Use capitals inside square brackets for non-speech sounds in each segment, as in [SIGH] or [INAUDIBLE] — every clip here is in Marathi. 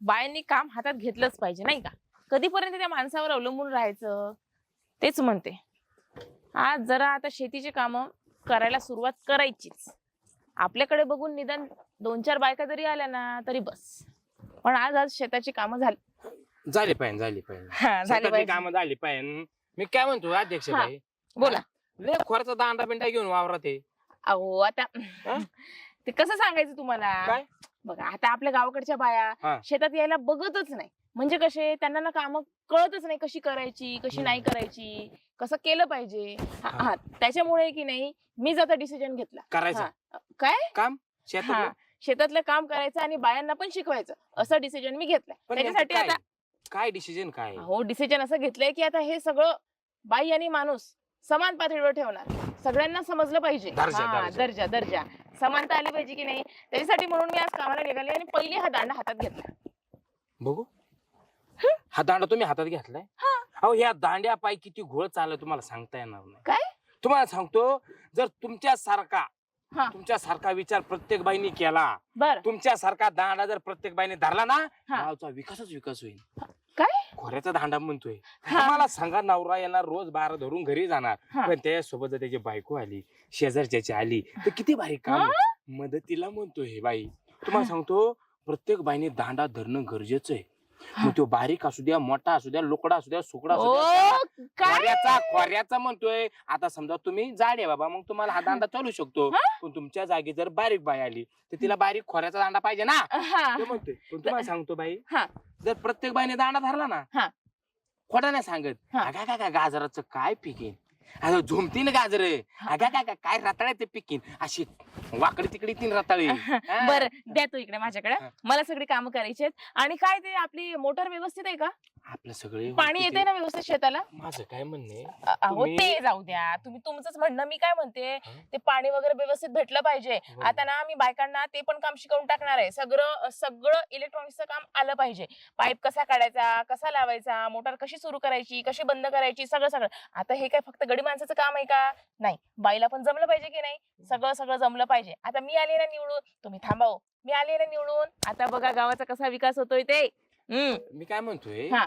बायांनी काम हातात घेतलंच पाहिजे नाही का? कधीपर्यंत त्या माणसावर अवलंबून राहायचं? तेच म्हणते. आज जरा आता शेतीची कामं करायला सुरुवात करायचीच. आपल्याकडे बघून निदान दोन चार बायका जरी आल्या ना तरी बस. पण आज आज शेताची कामं झाली. झाली पाहिजे झाली पाहिजे. हा, झाली शेतातली पाहिजे. कामं झाली पाहिजे. मी काय म्हणतो अध्यक्ष हा. बाई बोला. लय खोरचा दांडा बिंडा घेऊन वावरात आहे. अहो आता हा? ते कसं सांगायचं तुम्हाला? काय? बघा आता आपल्या गावाकडच्या बाया हा. शेतात यायला बघतच नाही. म्हणजे कसे त्यांना ना काम कळतच नाही कशी करायची कशी नाही करायची कसं केलं पाहिजे. हा, हा. हा त्याच्यामुळे की नाही मी आता डिसिजन घेतला. करायचं. हा. काय? काम? हा. शेतात शेतातलं काम करायचं आणि बायांना पण शिकवायचं. असं डिसिजन मी पण नेमकं त्याच्यासाठी काय? आता काय डिसिजन काय? हो डिसिजन असं घेतलंय की आता हे सगळं बाई आणि माणूस समान पातळीवर ठेवणार. सगळ्यांना समजलं पाहिजे. दर्जा, हा, दर्जा. दर्जा दर्जा. समानता आली पाहिजे की नाही? त्याच्यासाठी म्हणून मी आज कामाला निघाले आणि पहिले हा दांडा हातात घेतला. बघू. हा? दांडा तुम्ही हातात घेतलाय? हा. अहो या दांड्या पाय किती घोळ चाललं तुम्हाला सांगता येणार नाही. काय? तुम्हाला सांगतो जर तुमच्या सारखा हा. तुमच्या सारखा विचार प्रत्येक बाईने केला बर. तुमच्या सारखा दांडा जर प्रत्येक बाईने धरला ना हा. गावचा विकासच विकास होईल. काय? खोऱ्याचा दांडा म्हणतोय हा. तुम्हाला सांगा नवरा येणार रोज बारा धरून घरी जाणार हा. पण त्यासोबत जर त्याची बायको आली शेजारच्याची आली तर किती भारी काम हा? आहे. मदतीला म्हणतोय बाई तुम्हाला सांगतो प्रत्येक बाईने दांडा धरणं गरजेचं आहे मग तो बारीक असू द्या मोठा असू द्या लोकडा असू द्या सुकडा असू ओ द्या काय खोऱ्याचा खोऱ्याचा म्हणतोय आता समजा तुम्ही जाड आहे बाबा मग तुम्हाला हा दांडा चालू शकतो हा? पण तुमच्या जागी जर बारीक बाई आली तर तिला बारीक खोऱ्याचा दांडा पाहिजे ना. हा. ते म्हणतोय पण तुम्हाला सांगतो बाई हा. जर प्रत्येक बाईने दांडा धरला ना हा. खोटा नाही सांगत. हा. अगा काय काय गाजराचं काय पिकेन अगं झुमतीन गाजर. अगा काय काय काय रताळे ते पिकीन अशी वाकडी तिकडी तीन रताळे. हा. बर द्या तू इकडे माझ्याकडे. हा. मला सगळी कामं करायची आहेत. आणि काय ते आपली मोटर व्यवस्थित आहे का? आपलं सगळे पाणी येते ना व्यवस्थित शेताला? माझं काय म्हणणे अ- अहो तुम्ही- ते जाऊ द्या. तुम्ही तुमचंच म्हणणं मी काय म्हणते? हा? ते पाणी वगैरे व्यवस्थित भेटलं पाहिजे. आता ना मी बायकांना ते पण काम शिकवून टाकणार आहे. सगळं सगळं इलेक्ट्रॉनिक्सचं काम आलं पाहिजे. पाईप कसा काढायचा कसा लावायचा मोटर कशी सुरू करायची कशी बंद करायची सगळं सगळं. आता हे काय फक्त गडी माणसाचं काम आहे का? नाही. बाईला पण जमलं पाहिजे की नाही? सगळं सगळं जमलं पाहिजे. आता मी आले ना निवडून. तुम्ही थांबाव. मी आले ना निवडून. आता बघा गावाचा कसा विकास होतोय ते. हम्म. मी काय म्हणतोय हा.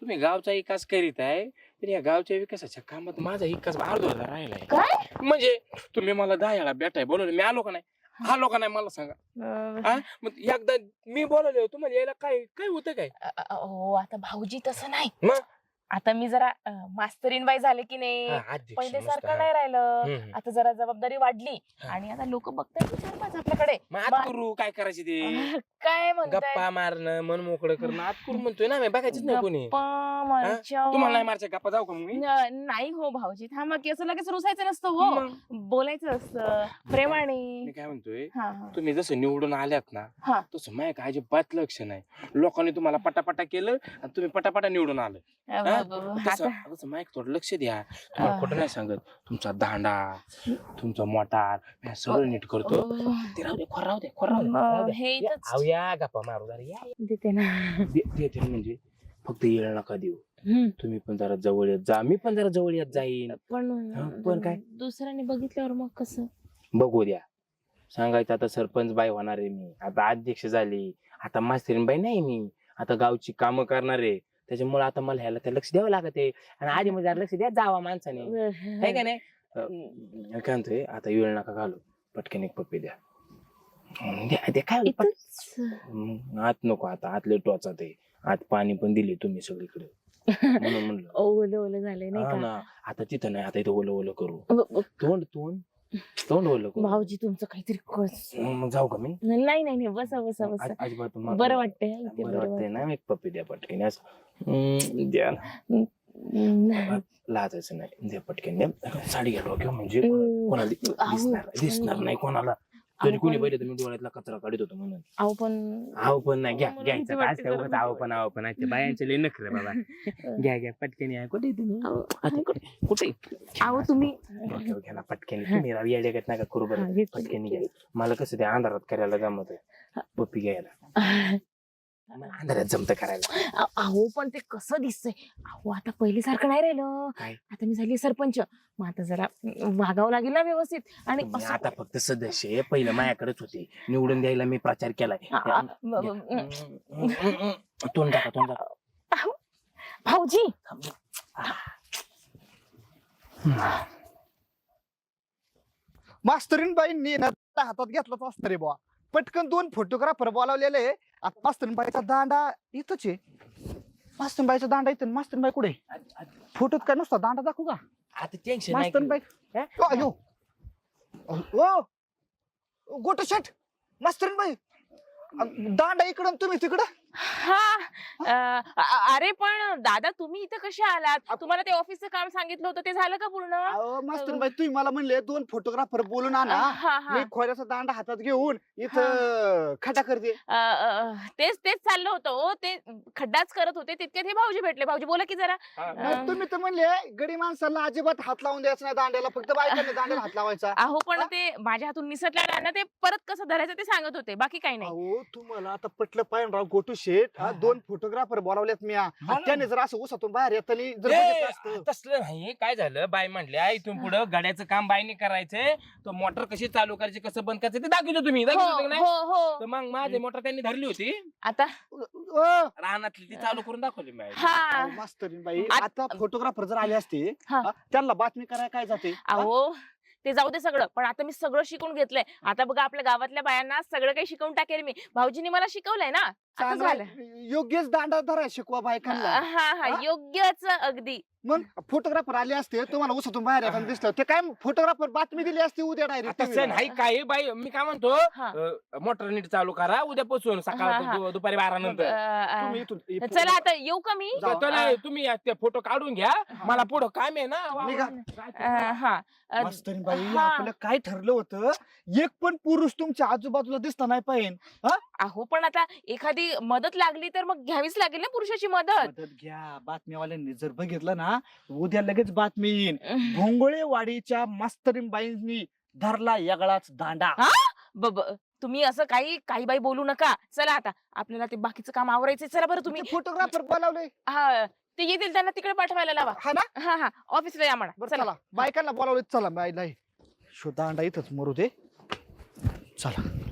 तुम्ही गावचा विकास करीत आहे पण या गावच्या विकासाच्या कामात माझा विकास अर्धवटा राहिलाय. काय? म्हणजे तुम्ही मला दहा याला भेटाय बोलवलं मी आलो का नाही? आलो का नाही मला सांगा. अं? मग एकदा मी बोलवले तुम्हाला यायला काय काय होतं काय? अ- अ- हो आता भाऊजी तसं नाही. मग? आता मी जरा मास्तरीन बाई झाले की नाही? अध्यक्ष पहिले मस्त, सारखं हा. नाही राहिलं. आता जरा जबाबदारी वाढली. आणि आता लोक विचार पाच आपल्याकडे? करू काय करायचे ते? काय गप्पा मारणं मन मोकळं करणं आत करू [LAUGHS] म्हणतोय ना मी बघायचीच नाही कोणी. तुम्हाला मारच्या गप्पा? जाऊ का नाही हो भाऊजी थांबा की असं लगेच रुसायचं नसतं हो. बोलायचं असतं. प्रेमाने. मी काय म्हणतोय. तुम्ही जसं निवडून आल्यात ना. तसं माझ्या काय अजिबात लक्ष नाही. लोकांनी तुम्हाला पटापटा केलं आणि तुम्ही पटापटा निवडून आलं. हा? ब- ब- तसं आता तसं माईक थोडं लक्ष द्या. तुम्हाला खोटं नाही सांगत. तुमचा दांडा तुमचा मोटार मी सगळं नीट करतो. ते राहू दे खोर राहू दे खोर राहू दे, खोर राहू अ, दे. हे या, इथंच. अहो, या गप्पा मारू जरा या. देते ना. दे- देते ना म्हणजे फक्त येळ नका देऊ. हम्म. तुम्ही पण जरा जवळ येत जा. मी पण जरा जवळ येत जाईन. पण पण काय? दुसऱ्याने बघितल्यावर मग कसं? बघू द्या. सांगायचं आता सरपंच बाई होणार आहे मी. आता अध्यक्ष झाली. आता मास्तरीन बाई नाही मी. आता गावची कामं करणार. आहे त्याच्यामुळे आता मला ह्याला त्या लक्ष द्यावं लागत आहे. आणि आधी जरा लक्ष द्या जावा माणसाने. आहे का नाही? अं, काय म्हणतोय आता वेळ नका घालू. पटकन एक पप्पी द्या. द्या द्या. काय होतं, पट- इथंच. आत नको आता. आतले टोचा ते. आत पाणी पण दिले तुम्ही सगळीकडे. म्हणून [LAUGHS] म्हणलं. ओलं ओलं झालंय नाही हा का? ना. आता तिथं नाही. आता इथं ओलं ओलं करू. ब- ब- तोंड तोंड. तोंड करू भाऊजी तुमचं काहीतरी कळस मग मग जाऊ का मी? नाही नाही नाही बसा बसा बसा. आज- बरं वाटतंय इथे बरं बरं वाटतंय ना एक पप्पी द्या पटकन असं. द्या ना. वाटतंय. लाजायचं नाही. द्या पटकन द्या. साडी घ्या डोक्यावर म्हणजे. कोणाला दि- अहो, दिसणार दिसणार नाही कोणाला. तरी कुणी पहिले तर मी डोळ्यातला कचरा काढत होतो म्हणून. अहो पण आव पण नाही घ्या घ्यायचं काय असतं उगाच. आव पण आव पण अच्छा बायांचे लय नखरे बाबा. [LAUGHS] घ्या घ्या पटकन या. कुठे आहे तुम्ही? आता कुठे कुठे? अहो तुम्ही डोक्यावर घ्या ना पटकन. तुम्ही राव येड्यागत नका करू बरं. पटकन. घ्या. मला कसं त्या अंधारात करायला जमत आहे पप्पी घ्यायला. [LAUGHS] मला अंधारात जमत करायला. अ- अहो पण ते कसं दिसतंय? अहो आता पहिल्यासारखं नाही राहिलं. काय? आता मी झाली सरपंच. मग आता जरा अं, वागावं लागेल ना व्यवस्थित. आणि असं- आता फक्त सदस्य आहे. पहिलं [LAUGHS] माझ्याकडेच होते. निवडून द्यायला मी प्रचार केलाय. तोंड टाका तोंड टाका भाऊजी. मास्तरीन बाईंनी ना हातात घेतलाच असणार आहे बुवा. पटकन दोन फोटोग्राफर बोलावलेले. आहे. आता मास्तरीन बाईचा दांडा इथंच आहे. मास्तरीन बाईचा दांडा इथं मास्तरीन बाई कुठे फोटोत काय नुसता दांडा दाखवू का? आता टेन्शन नाही मास्तरीन बाई हा? ओ, अयो. ओ. गोट शट. मास्तरीन बाई अ, दांडा इकडं आणि तुम्ही तिकडं. हा. अ- अ- अरे पण दादा तुम्ही इथं कसे आलात? तुम्हाला ते ऑफिसचं काम सांगितलं होतं ते झालं का पूर्ण? अहो, बाई तुम्ही मला म्हणले दोन फोटोग्राफर बोलून आणा. हा हा. मी खोऱ्याचा दांडा हातात घेऊन इथं खटा करते. अ, अ, तेच तेच चाललं होतं हो ते खड्डाच करत होते तितक्यात हे भाऊजी भेटले. भाऊजी बोला की जरा. तुम्ही तर म्हणले गडी माणसाला अजिबात हात लावून द्यायचा नाही दांड्याला फक्त बायकांनी दांड्याला हात लावायचा. अहो पण हा? ते माझ्या हातून निसटलं ना ते परत कसं धरायचं ते सांगत होते बाकी काही नाही. अहो तुम्हाला आता पटलं पाहिजे राव गोटू शेट हा, दोन फोटोग्राफर बोलावलेत मी हा. ना. त्याने जर असं उसातून बाहेर येताना जर ए, बघितलं असतं. तसलं नाही. काय झालं? बाय म्हणल्या इथून पुढं गाड्याचं काम बायने करायचंय. तो मोटर कशी चालू करायची कसं बंद करायचं ते दाखवतो तुम्ही. हो दाखवतो की नाही? हो हो. तर मग माझी मोटर त्यांनी धरली होती. आता? अ, रानातली ती चालू करून दाखवली मी हा. अहो, मास्तरीन बाई आत- आता फोटोग्राफर जर आले असते हा. हा, त्यांना बातमी करायला काय जाते? हा? अहो ते जाऊ दे सगळं. पण आता मी सगळं शिकून घेतलंय. आता बघा आपल्या गावातल्या बायांना सगळं काही शिकवून टाकेल मी. भाऊजींनी मला शिकवलंय ना. चांगलं झालं. योग्यच दांडा धराय शिकवा बायकांना. हा हा हा? योग्यच अगदी. मग फोटोग्राफर आले असते तुम्हाला उसातून बाहेर येताना दिसलं. ते काय फोटोग्राफर बातमी दिली असती उद्या डायरेक्ट नाही काय बाई? मी काय म्हणतो हा. मोटर नीट चालू करा उद्यापासून हा, सकाळ. दु- दुपारी बारा नंतर. अ, तुम्ही अ, इथून चला आता येऊ का मी? जाऊ. तर नाही, तुम्ही फोटो काढून घ्या. मला पुढं काम आहे ना निघा. अ, हा. अ, मास्तरीन बाई हा. आपलं काय ठरलं होतं? एक पण पुरुष तुमच्या आजूबाजूला दिसता नाही पाहिजे. अहो पण आता एखादी मदत लागली तर मग घ्यावीच लागेल ना पुरुषाची मदत? मदत घ्या. बातमीवाल्यांनी जर बघितलं ना उद्या लगेच बातमी येईन. भोंगळेवाडीच्या मास्तरीन बाईंनी धरला यागळाच दांडा. ब- ब- तुम्ही असं काही काही बाई बोलू नका. चला आता आपल्याला ते बाकीचं काम आवरायचंय. चला बरं तुम्ही. फोटोग्राफर बोलावले. हा ते येतील त्यांना तिकडे पाठवायला लावा. हा ना? हा हा ऑफिसला या म्हणा. बरं चला. चला. बायकांना बोलावले चला बायला शो दांडा इथंच मरू दे. चला.